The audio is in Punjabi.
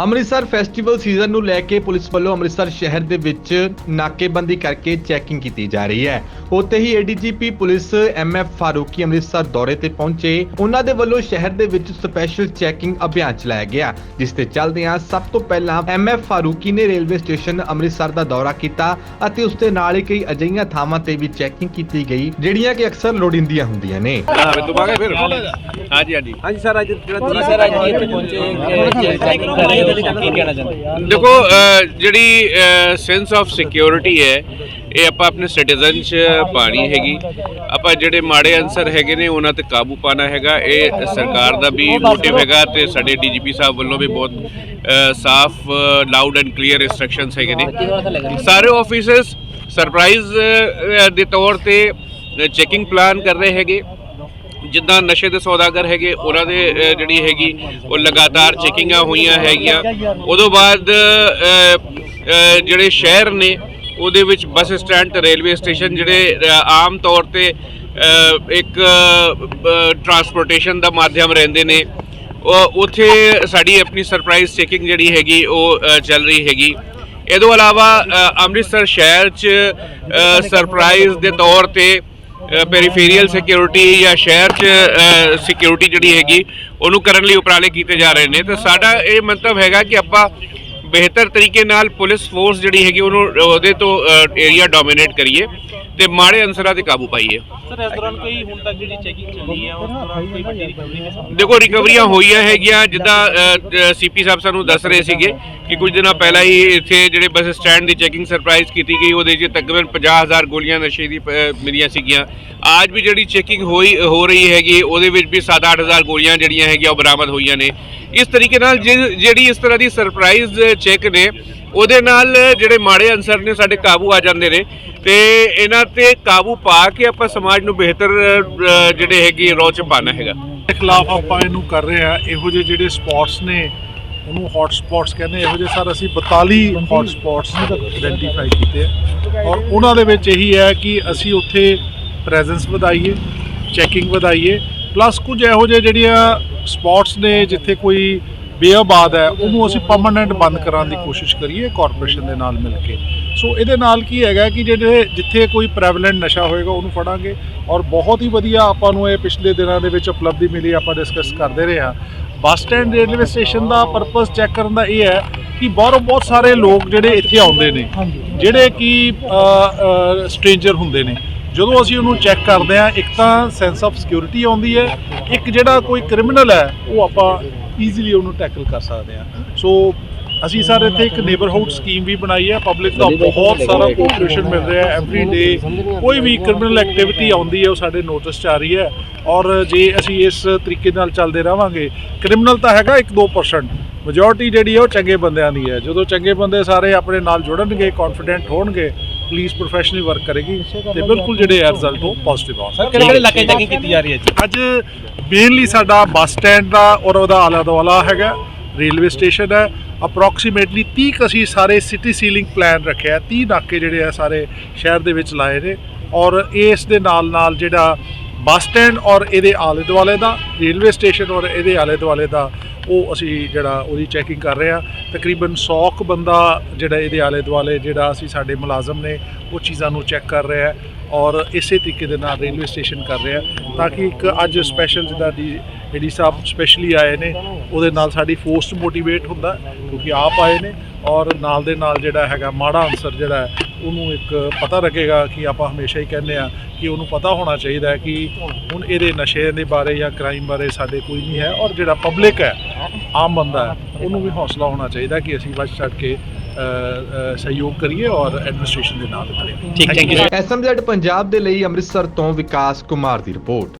ਅੰਮ੍ਰਿਤਸਰ ਫੈਸਟੀਵਲ ਸੀਜ਼ਨ ਨੂੰ ਲੈ ਕੇ ਪੁਲਿਸ ਵੱਲੋਂ ਅੰਮ੍ਰਿਤਸਰ ਸ਼ਹਿਰ ਦੇ ਵਿੱਚ ਨਾਕੇਬੰਦੀ ਕਰਕੇ ਚੈਕਿੰਗ ਕੀਤੀ ਜਾ ਰਹੀ ਹੈ। ਉੱਥੇ ਹੀ ADGP police MF Farooqui Amritsar ਦੌਰੇ ਤੇ ਪਹੁੰਚੇ। ਉਹਨਾਂ ਦੇ ਵੱਲੋਂ ਸ਼ਹਿਰ ਦੇ ਵਿੱਚ ਸਪੈਸ਼ਲ ਚੈਕਿੰਗ ਅਭਿਆਨ ਚਲਾਇਆ ਗਿਆ ਜਿਸ ਤੇ ਚੱਲਦਿਆਂ ਸਭ ਤੋਂ ਪਹਿਲਾਂ ਐਮਐਫ ਫਾਰੂਕੀ ਨੇ ਰੇਲਵੇ ਸਟੇਸ਼ਨ ਅੰਮ੍ਰਿਤਸਰ ਦਾ ਦੌਰਾ ਕੀਤਾ ਅਤੇ ਉਸ ਦੇ ਨਾਲ ਹੀ ਕਈ ਅਜਿਹੀਆਂ ਥਾਵਾਂ ਤੇ ਵੀ ਚੈਕਿੰਗ ਕੀਤੀ ਗਈ ਜਿਹੜੀਆਂ ਕਿ ਅਕਸਰ ਲੋੜੀਂਦੀਆਂ ਹੁੰਦੀਆਂ ਨੇ। ਹਾਂ ਫਿਰ ਦੁਬਾਰਾ ਫਿਰ? ਹਾਂਜੀ ਹਾਂਜੀ। ਹਾਂਜੀ ਸਰ ਅੱਜ ਜਿਹੜਾ ਤੁਸੀਂ ਸਰ ਅੱਜ ਇੱਥੇ ਪਹੁੰਚੇ ਚੈਕਿੰਗ ਕਰ ਰਹੇ ਹੋ। ਤੁਸੀਂ ਕੀ ਕਹਿਣਾ ਚਾਹੁੰਦੇ? ਦੇਖੋ ਜਿਹੜੀ ਸੈਂਸ ਆਫ ਸਿਕਿਉਰਿਟੀ ਹੈ, ਇਹ ਆਪਾਂ ਆਪਣੇ ਸਿਟੀਜ਼ਨ ਚ ਪਾਣੀ ਹੈਗੀ। ਆਪਾਂ ਜਿਹੜੇ ਮਾੜੇ ਅਨਸਰ ਹੈਗੇ ਨੇ, ਉਹਨਾਂ ਤੇ ਕਾਬੂ ਪਾਣਾ ਹੈਗਾ। ਇਹ ਸਰਕਾਰ ਦਾ ਵੀ ਮੋਟਿਵ ਹੈਗਾ ਤੇ ਸਾਡੇ ਡੀਜੀਪੀ ਸਾਹਿਬ ਵੱਲੋਂ ਵੀ ਬਹੁਤ ਸਾਫ਼ ਲਾਊਡ ਐਂਡ ਕਲੀਅਰ ਇਨਸਟਰਕਸ਼ਨਸ ਹੈਗੇ ਨੇ। ਸਾਰੇ ਆਫਿਸਰਸ ਸਰਪ੍ਰਾਈਜ਼ ਦੇ ਤੌਰ ਤੇ ਚੈਕਿੰਗ ਪਲਾਨ ਕਰ ਰਹੇ ਹੈਗੇ। ਜਿੱਦਾਂ ਨਸ਼ੇ ਦੇ ਸੌਦਾਗਰ ਹੈਗੇ, ਉਹਨਾਂ ਦੇ ਜਿਹੜੀ ਹੈਗੀ, ਉਹ ਲਗਾਤਾਰ ਚੈਕਿੰਗਾਂ ਹੋਈਆਂ ਹੈਗੀਆਂ। ਉਦੋਂ ਬਾਅਦ ਜਿਹੜੇ ਸ਼ਹਿਰ ਨੇ, ਉਹਦੇ ਵਿੱਚ ਬੱਸ ਸਟੈਂਡ ਤੇ ਰੇਲਵੇ ਸਟੇਸ਼ਨ ਜਿਹੜੇ ਆਮ ਤੌਰ ਤੇ ਇੱਕ ਟਰਾਂਸਪੋਰਟੇਸ਼ਨ ਦਾ ਮਾਧਿਅਮ ਰਹਿੰਦੇ ਨੇ। ਉੱਥੇ ਸਾਡੀ ਆਪਣੀ ਸਰਪ੍ਰਾਈਜ਼ ਚੈਕਿੰਗ ਜਿਹੜੀ ਹੈਗੀ, ਉਹ ਚੱਲ ਰਹੀ ਹੈਗੀ। ਇਹ ਤੋਂ ਇਲਾਵਾ ਅੰਮ੍ਰਿਤਸਰ ਸ਼ਹਿਰ 'ਚ ਸਰਪ੍ਰਾਈਜ਼ ਦੇ ਤੌਰ ਤੇ ਪੈਰੀਫੇਰੀਅਲ ਸਿਕਿਉਰਿਟੀ ਜਾਂ ਸ਼ਹਿਰ 'ਚ ਸਿਕਿਉਰਿਟੀ ਜਿਹੜੀ ਹੈਗੀ, ਉਹਨੂੰ ਕਰਨ ਲਈ ਉਪਰਾਲੇ ਕੀਤੇ ਜਾ ਰਹੇ ਨੇ। ਤਾਂ ਸਾਡਾ ਇਹ ਮੰਤਵ ਹੈਗਾ ਕਿ ਆਪਾਂ ਬਿਹਤਰ ਤਰੀਕੇ ਨਾਲ ਪੁਲਿਸ ਫੋਰਸ ਜਿਹੜੀ ਹੈਗੀ, ਉਹਨੂੰ, ਉਹਦੇ ਤੋਂ ਏਰੀਆ ਡੋਮੀਨੇਟ ਕਰੀਏ। ਤੇ ਮਾੜੇ ਅਨਸਰਾਂ ਤੇ ਕਾਬੂ ਪਾਈਏ। ਸਰ ਇਸ ਦੌਰਾਨ ਕੋਈ ਹੁਣ ਤੱਕ ਜਿਹੜੀ ਚੈਕਿੰਗ ਚੱਲੀ ਹੈ ਉਸ ਦੌਰਾਨ ਕੋਈ ਵੱਡੀ ਰਿਕਵਰੀ ਨਹੀਂ ਦੇਖੋ ਰਿਕਵਰੀਆਂ ਹੋਈਆਂ ਹੈਗੀਆਂ ਜਿੱਦਾਂ ਸੀਪੀ ਸਾਹਿਬ ਸਾਨੂੰ ਦੱਸ ਰਹੇ ਸੀਗੇ ਕਿ ਕੁਝ ਦਿਨਾਂ ਪਹਿਲਾਂ ਹੀ ਇੱਥੇ ਜਿਹੜੇ ਬੱਸ ਸਟੈਂਡ ਦੀ ਚੈਕਿੰਗ ਸਰਪ੍ਰਾਈਜ਼ ਕੀਤੀ ਗਈ ਉਹਦੇ 'ਚ ਤਕਰੀਬਨ 50000 ਗੋਲੀਆਂ ਨਸ਼ੇ ਦੀ ਮਿਲੀਆਂ ਸੀਗੀਆਂ। ਅੱਜ ਵੀ ਜਿਹੜੀ ਚੈਕਿੰਗ ਹੋਈ ਹੋ ਰਹੀ ਹੈਗੀ ਉਹਦੇ ਵਿੱਚ ਵੀ 7-8000 ਗੋਲੀਆਂ ਜਿਹੜੀਆਂ ਹੈਗੀਆਂ ਉਹ ਬਰਾਮਦ ਹੋਈਆਂ ਨੇ। ਇਸ ਤਰੀਕੇ ਨਾਲ ਜਿਹੜੀ ਇਸ ਤਰ੍ਹਾਂ ਦੀ ਸਰਪ੍ਰਾਈਜ਼ ਚੈੱਕ ਨੇ ਉਹਦੇ ਨਾਲ ਜਿਹੜੇ ਮਾੜੇ ਅਨਸਰ ਨੇ ਸਾਡੇ ਕਾਬੂ ਆ ਜਾਂਦੇ ਨੇ। ਤੇ ਇਹਨਾਂ ਤੇ ਕਾਬੂ ਪਾ ਕੇ ਆਪਾਂ ਸਮਾਜ ਨੂੰ ਬਿਹਤਰ ਜਿਹੜੇ ਹੈਗੇ ਰੋਹ ਚ ਪਾਣਾ ਹੈਗਾ। ਖਿਲਾਫ ਆਪਾਂ ਇਹਨੂੰ ਕਰ ਰਹੇ ਆ ਇਹੋ ਜਿਹੇ ਜਿਹੜੇ ਸਪੌਟਸ ਨੇ, ਉਹਨੂੰ ਹੌਟ ਸਪੌਟਸ ਕਹਿੰਦੇ ਇਹੋ ਜਿਹੇ ਸਰ ਅਸੀਂ 42 ਹੌਟ ਸਪੌਟਸ ਆਇਡੈਂਟੀਫਾਈ ਕੀਤੇ ਆ। ਔਰ ਉਹਨਾਂ ਦੇ ਵਿੱਚ ਇਹੀ ਹੈ ਕਿ ਅਸੀਂ ਉੱਥੇ ਪ੍ਰੈਜ਼ੈਂਸ ਵਧਾਈਏ ਚੈਕਿੰਗ ਵਧਾਈਏ। ਪਲੱਸ ਕੁਝ ਇਹੋ ਜਿਹੇ ਜਿਹੜੀਆਂ ਸਪੌਟਸ ਨੇ, ਜਿੱਥੇ ਕੋਈ ਬੇਆਬਾਦ ਹੈ, ਉਹਨੂੰ ਅਸੀਂ ਪਰਮਨੈਂਟ ਬੰਦ ਕਰਾਉਣ ਦੀ ਕੋਸ਼ਿਸ਼ ਕਰੀਏ ਕਾਰਪੋਰੇਸ਼ਨ ਦੇ ਨਾਲ ਮਿਲ ਕੇ। ਸੋ ਇਹਦੇ ਨਾਲ ਕੀ ਹੈਗਾ ਕਿ ਜਿਹੜੇ ਜਿੱਥੇ ਕੋਈ ਪ੍ਰੈਵਲੈਂਟ ਨਸ਼ਾ ਹੋਏਗਾ, ਉਹਨੂੰ ਫੜਾਂਗੇ ਔਰ ਬਹੁਤ ਹੀ ਵਧੀਆ ਆਪਾਂ ਨੂੰ ਇਹ ਪਿਛਲੇ ਦਿਨਾਂ ਦੇ ਵਿੱਚ ਉਪਲਬਧੀ ਮਿਲੀ, ਆਪਾਂ ਡਿਸਕਸ ਕਰਦੇ ਰਹੇ ਹਾਂ। ਬੱਸ ਸਟੈਂਡ ਰੇਲਵੇ ਸਟੇਸ਼ਨ ਦਾ ਪਰਪਸ ਚੈੱਕ ਕਰਨ ਦਾ ਇਹ ਹੈ ਕਿ ਬਾਹਰੋਂ ਬਹੁਤ ਸਾਰੇ ਲੋਕ ਜਿਹੜੇ ਇੱਥੇ ਆਉਂਦੇ ਨੇ, ਜਿਹੜੇ ਕਿ ਸਟ੍ਰੇਂਜਰ ਹੁੰਦੇ ਨੇ। ਜਦੋਂ ਅਸੀਂ ਉਹਨੂੰ ਚੈੱਕ ਕਰਦੇ ਹਾਂ, ਇੱਕ ਤਾਂ ਸੈਂਸ ਆਫ ਸਿਕਿਉਰਿਟੀ ਆਉਂਦੀ ਹੈ, ਇੱਕ ਜਿਹੜਾ ਕੋਈ ਕ੍ਰਿਮੀਨਲ ਹੈ, ਉਹ ਆਪਾਂ ਈਜ਼ੀਲੀ ਉਹਨੂੰ ਟੈਕਲ ਕਰ ਸਕਦੇ ਹਾਂ। ਸੋ ਅਸੀਂ ਸਰ ਇੱਥੇ ਇੱਕ ਨੇਬਰਹੁੱਡ ਸਕੀਮ ਵੀ ਬਣਾਈ ਹੈ। ਪਬਲਿਕ ਦਾ ਬਹੁਤ ਸਾਰਾ ਕੋਆਪਰੇਸ਼ਨ ਮਿਲ ਰਿਹਾ ਹੈ ਐਵਰੀ ਡੇ ਕੋਈ ਵੀ ਕ੍ਰਿਮੀਨਲ ਐਕਟੀਵਿਟੀ ਆਉਂਦੀ ਹੈ ਉਹ ਸਾਡੇ ਨੋਟਿਸ 'ਚ ਆ ਰਹੀ ਹੈ। ਔਰ ਜੇ ਅਸੀਂ ਇਸ ਤਰੀਕੇ ਨਾਲ ਚੱਲਦੇ ਰਵਾਂਗੇ ਕ੍ਰਿਮੀਨਲ ਤਾਂ ਹੈਗਾ 1-2% ਮੈਜੋਰਟੀ ਜਿਹੜੀ ਹੈ ਉਹ ਚੰਗੇ ਬੰਦਿਆਂ ਦੀ ਹੈ। ਜਦੋਂ ਚੰਗੇ ਬੰਦੇ ਸਾਰੇ ਆਪਣੇ ਨਾਲ ਜੁੜਨਗੇ ਕੌਨਫੀਡੈਂਟ ਹੋਣਗੇ ਪੁਲਿਸ ਪ੍ਰੋਫੈਸ਼ਨਲੀ ਵਰਕ ਕਰੇਗੀ ਤੇ ਬਿਲਕੁਲ ਜਿਹੜੇ ਹੈ ਰਿਜ਼ਲਟ ਉਹ ਪੋਜ਼ਿਟਿਵ ਆਉਣਗੇ। ਸਰ ਕਿਹੜੇ ਕਿਹੜੇ ਇਲਾਕੇ ਚੈਕਿੰਗ ਕੀਤੀ ਜਾ ਰਹੀ ਹੈ ਜੀ? ਅੱਜ ਮੇਨਲੀ ਸਾਡਾ ਬੱਸ ਸਟੈਂਡ ਦਾ ਔਰ ਉਹਦਾ ਆਲਾ ਦੁਆਲਾ ਹੈਗਾ ਰੇਲਵੇ ਸਟੇਸ਼ਨ ਹੈ। ਅਪਰੋਕਸੀਮੇਟਲੀ 30 ਕੁ ਅਸੀਂ ਸਾਰੇ ਸਿਟੀ ਸੀਲਿੰਗ ਪਲਾਨ ਰੱਖਿਆ 30 ਨਾਕੇ ਜਿਹੜੇ ਆ ਸਾਰੇ ਸ਼ਹਿਰ ਦੇ ਵਿੱਚ ਲਾਏ ਨੇ। ਔਰ ਇਸ ਦੇ ਨਾਲ ਨਾਲ ਜਿਹੜਾ ਬੱਸ ਸਟੈਂਡ ਔਰ ਇਹਦੇ ਆਲੇ ਦੁਆਲੇ ਦਾ ਰੇਲਵੇ ਸਟੇਸ਼ਨ ਔਰ ਇਹਦੇ ਆਲੇ ਦੁਆਲੇ ਦਾ ਉਹ ਅਸੀਂ ਜਿਹੜਾ ਉਹਦੀ ਚੈਕਿੰਗ ਕਰ ਰਹੇ ਆ ਤਕਰੀਬਨ 100 ਕੁ ਬੰਦਾ ਜਿਹੜਾ ਇਹਦੇ ਆਲੇ ਦੁਆਲੇ ਜਿਹੜਾ ਅਸੀਂ ਸਾਡੇ ਮੁਲਾਜ਼ਮ ਨੇ, ਉਹ ਚੀਜ਼ਾਂ ਨੂੰ ਚੈੱਕ ਕਰ ਰਿਹਾ ਔਰ ਇਸੇ ਤਰੀਕੇ ਦੇ ਨਾਲ ਰੇਲਵੇ ਸਟੇਸ਼ਨ ਕਰ ਰਿਹਾ ਤਾਂ ਕਿ ਇੱਕ ਅੱਜ ਸਪੈਸ਼ਲ ਜਿੱਦਾਂ ਦੀ ਏਡੀ ਸਾਹਿਬ ਸਪੈਸ਼ਲੀ ਆਏ ਨੇ ਉਹਦੇ ਨਾਲ ਸਾਡੀ ਫੋਰਸ ਮੋਟੀਵੇਟ ਹੁੰਦਾ ਕਿਉਂਕਿ ਆਪ ਆਏ ਨੇ ਔਰ ਨਾਲ ਦੇ ਨਾਲ ਜਿਹੜਾ ਹੈਗਾ ਮਾੜਾ ਅਨਸਰ ਜਿਹੜਾ ਹੈ ਉਹਨੂੰ ਇੱਕ ਪਤਾ ਲੱਗੇਗਾ ਕਿ ਆਪਾਂ ਹਮੇਸ਼ਾ ਹੀ ਕਹਿੰਦੇ ਆ ਕਿ ਉਹਨੂੰ ਪਤਾ ਹੋਣਾ ਚਾਹੀਦਾ ਹੈ ਕਿ ਹੁਣ ਇਹਦੇ ਨਸ਼ੇ ਦੇ ਬਾਰੇ ਜਾਂ ਕ੍ਰਾਈਮ ਬਾਰੇ ਸਾਡੇ ਕੋਈ ਨਹੀਂ ਹੈ ਔਰ ਜਿਹੜਾ ਪਬਲਿਕ ਹੈ ਆਮ ਬੰਦਾ ਹੈ ਉਹਨੂੰ ਵੀ ਹੌਸਲਾ ਹੋਣਾ ਚਾਹੀਦਾ ਕਿ ਅਸੀਂ ਵੱਧ ਚੜ੍ਹ ਕੇ ਸਹਿਯੋਗ ਕਰੀਏ ਔਰ ਐਡਮਿਨਿਸਟ੍ਰੇਸ਼ਨ ਦੇ ਨਾਲ ਖੜੀਏ ਠੀਕ ਥੈਂਕ ਯੂ ਐਸਐਮਜ਼ੈਡ ਪੰਜਾਬ ਦੇ ਲਈ ਅੰਮ੍ਰਿਤਸਰ ਤੋਂ ਵਿਕਾਸ ਕੁਮਾਰ ਦੀ ਰਿਪੋਰਟ